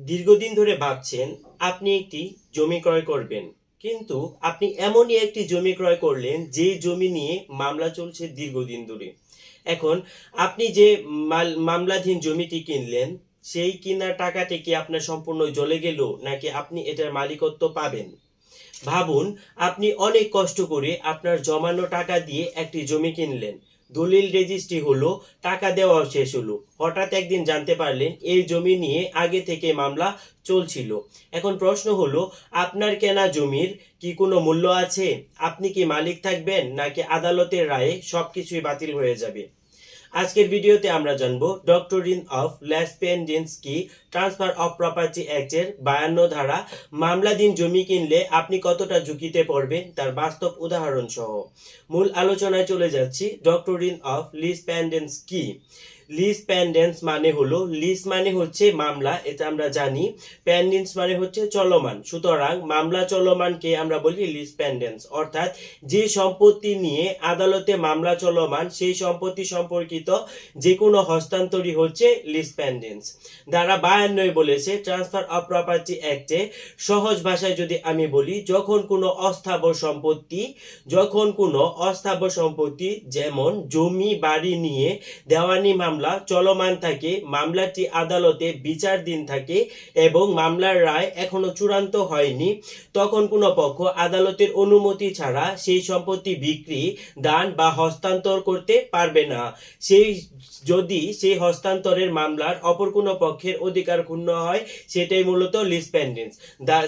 দীর্ঘদিন ধরে ভাবছেন, আপনি একটি জমি ক্রয় করবেন। কিন্তু আপনি এমনই একটি জমি ক্রয় করলেন, যে জমি নিয়ে মামলা চলছে দীর্ঘদিন ধরে। এখন আপনি যে মাল- মামলাধীন জমিটি কিনলেন, সেই কিনা টাকাটি কি আপনার সম্পূর্ণ জ্বলে গেল, নাকি আপনি এটার মালিকত্ব পাবেন? ভাবুন, আপনি অনেক কষ্ট করে আপনার জমানো টাকা দিয়ে একটি জমি কিনলেন। দলিল রেজিস্ট্রি হলো, টাকা দেওয়াও শেষ হলো। হঠাৎ একদিন জানতে পারলেন, এই জমি নিয়ে আগে থেকে মামলা চলছিল। এখন প্রশ্ন হলো, আপনার কেনা জমির কি কোনো মূল্য আছে? আপনি কি মালিক থাকবেন, নাকি আদালতের রায়ে সব কিছুই বাতিল হয়ে যাবে? আজকের ভিডিওতে আমরা জানব ডক্টরিন অফ ল্যাস পেন্ডেন্স কি? ট্রান্সফার অফ প্রপার্টি অ্যাক্টের বায়ান্ন ধারা মামলাধীন জমি কিনলে আপনি কতটা ঝুঁকিতে পড়বেন? তার বাস্তব উদাহরণ সহ মূল আলোচনায় চলে যাচ্ছি ডক্টরিন অফ লিসপেন্ডেন্স কি? লিজ পেন্ডেন্স মানে হলো লিজ মানে হচ্ছে মামলা, এটা আমরা জানি। পেন্ডেন্স মানে হচ্ছে চলমান। সুতরাং মামলা চলমানকে আমরা বলি লিজ পেন্ডেন্স অর্থাৎ যে সম্পত্তি নিয়ে আদালতে মামলা চলমান, সেই সম্পত্তি সম্পর্কিত যে কোনো হস্তান্তরই হচ্ছে লিজ পেন্ডেন্স দ্বারা বায়ান্নয় বলেছে ট্রান্সফার অফ প্রপার্টি অ্যাক্টে সহজ ভাষায় যদি আমি বলি, যখন কোনো অস্থাবর সম্পত্তি, যখন কোনো অস্থাবর সম্পত্তি, যেমন জমি, বাড়ি নিয়ে দেওয়ানি মামলা চলমান থাকে। মামলাটি আদালতে বিচারধীন থাকে এবং মামলার রায় এখনও চূড়ান্ত হয়নি। তখন কোনো পক্ষ আদালতের অনুমতি ছাড়া সেই সম্পত্তি বিক্রি, দান বা হস্তান্তর করতে পারবে না। সেই, যদি সেই হস্তান্তরের মামলার অপর কোনো পক্ষের অধিকার ক্ষুণ্ণ হয়, সেটাই মূলত lis pendens the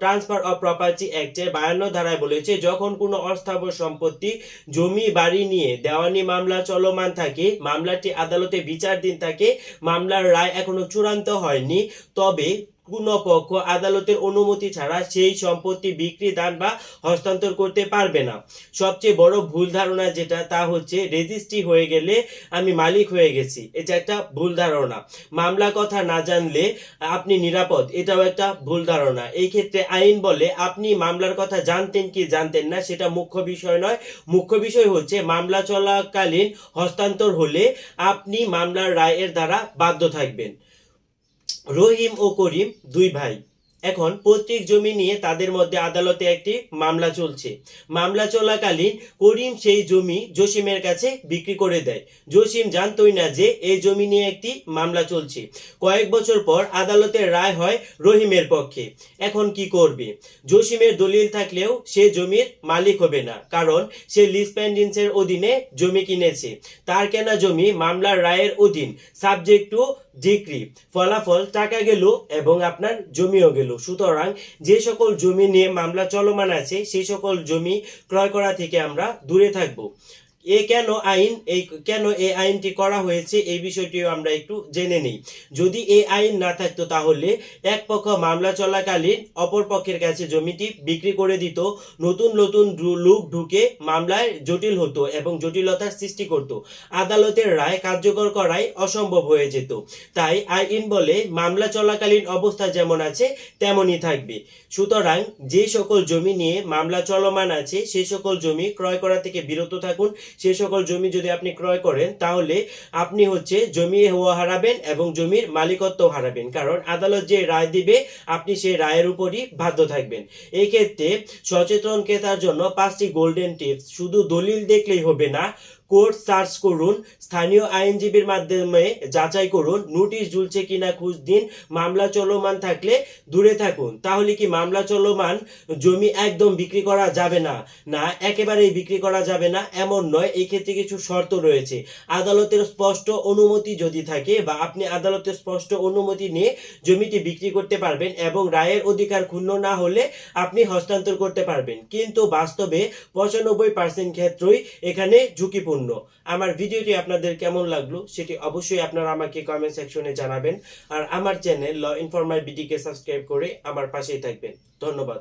transfer of property অ্যাক্টের বায়ান্ন ধারায় বলেছে, যখন কোনো অস্থাবর সম্পত্তি, জমি, বাড়ি নিয়ে দেওয়ানি মামলা চলমান থাকে, মামলাটি আদালতে বিচারধীন থাকে। মামলার রায় এখনও চূড়ান্ত হয়নি। তবে কোনো পক্ষ আদালতের অনুমতি ছাড়া সেই সম্পত্তি বিক্রি, দান বা হস্তান্তর করতে পারবে না। সবচেয়ে বড় ভুল ধারণা যেটা, তা হচ্ছে রেজিস্ট্রি হয়ে গেলে আমি মালিক হয়ে গেছি। এটা একটা ভুল ধারণা। মামলা কথা না জানলে আপনি নিরাপদ। এটাও একটা ভুল ধারণা। এই ক্ষেত্রে আইন বলে আপনি মামলার কথা জানতেন কি জানতেন না, সেটা মুখ্য বিষয় নয়। মুখ্য বিষয় হচ্ছে মামলা চলাকালীন হস্তান্তর হলে আপনি মামলার রায়ের দ্বারা বাধ্য থাকবেন। রহিম ও করিম দুই ভাই। এখন পৈতৃক জমি নিয়ে তাদের মধ্যে আদালতে একটি মামলা চলছে। মামলা চলাকালীন করিম সেই জমি জসিমের কাছে বিক্রি করে দেয়। জসিম জানতই না যে এই জমি নিয়ে একটি মামলা চলছে। কয়েক বছর পর আদালতের রায় হয় রহিমের পক্ষে। এখন কি করবে? জসিমের দলিল থাকলেও সে জমির মালিক হবে না, কারণ সে লিজ পেন্ডেন্সের অধীনে জমি কিনেছে। তার কেনা জমি মামলার রায়ের অধীন, সাবজেক্ট টু ডিক্রি ফলাফল টাকা গেল এবং আপনার জমিও গেল। সুতরাং যে সকল জমি নিয়ে মামলা চলমান আছে সেই সকল জমি ক্রয় করা থেকে আমরা দূরে থাকব। এ কেন আইন, এই কেন এই আইনটি করা হয়েছে, এই বিষয়টিও আমরা একটু জেনে নিই। যদি এ আইন না থাকতো তাহলে এক পক্ষ মামলা চলাকালীন অপর পক্ষের কাছে জমিটি বিক্রি করে দিত, নতুন নতুন লোক ঢুকে মামলায় জটিল হতো এবং জটিলতার সৃষ্টি করত। আদালতের রায় কার্যকর করাই অসম্ভব হয়ে যেত। তাই আইন বলে মামলা চলাকালীন অবস্থা যেমন আছে, তেমনই থাকবে। সুতরাং যে সকল জমি নিয়ে মামলা চলমান আছে সেই সকল জমি ক্রয় করা থেকে বিরত থাকুন সে সকল জমি যদি আপনি ক্রয় করেন, তাহলে আপনি হচ্ছে জমি হওয়া হারাবেন এবং জমির মালিকত্ব হারাবেন। কারণ আদালত যে রায় দিবে, আপনি সেই রায়ের উপরই বাধ্য থাকবেন। এই ক্ষেত্রে সচেতন ক্রেতার জন্য পাঁচটি গোল্ডেন টিপস শুধু দলিল দেখলেই হবে না কোর্ট সার্চ করুন, স্থানীয় আইনজীবীর মাধ্যমে যাচাই করুন, নোটিশ ঝুলছে কিনা খুঁজ দিন মামলা চলমান থাকলে দূরে থাকুন। তাহলে কি মামলা চলমান? জমি একদম বিক্রি করা যাবে না। না, একেবারেই বিক্রি করা যাবে না, এমন নয় এই ক্ষেত্রে কিছু শর্ত রয়েছে। আদালতের স্পষ্ট অনুমতি যদি থাকে বা আপনি আদালতের স্পষ্ট অনুমতি নিয়ে জমিটি বিক্রি করতে পারবেন এবং রায়ের অধিকার ক্ষুণ্ণ না হলে আপনি হস্তান্তর করতে পারবেন। কিন্তু বাস্তবে পঁচানব্বই পার্সেন্ট ক্ষেত্রই এখানে ঝুঁকিপূর্ণ। আমার ভিডিওটি আপনাদের কেমন লাগল সেটি অবশ্যই আপনারা আমাকে কমেন্ট সেকশনে জানাবেন। আর আমার চ্যানেল ল ইনফরমার বিডিকে সাবস্ক্রাইব করে আমার পাশেই থাকবেন। ধন্যবাদ।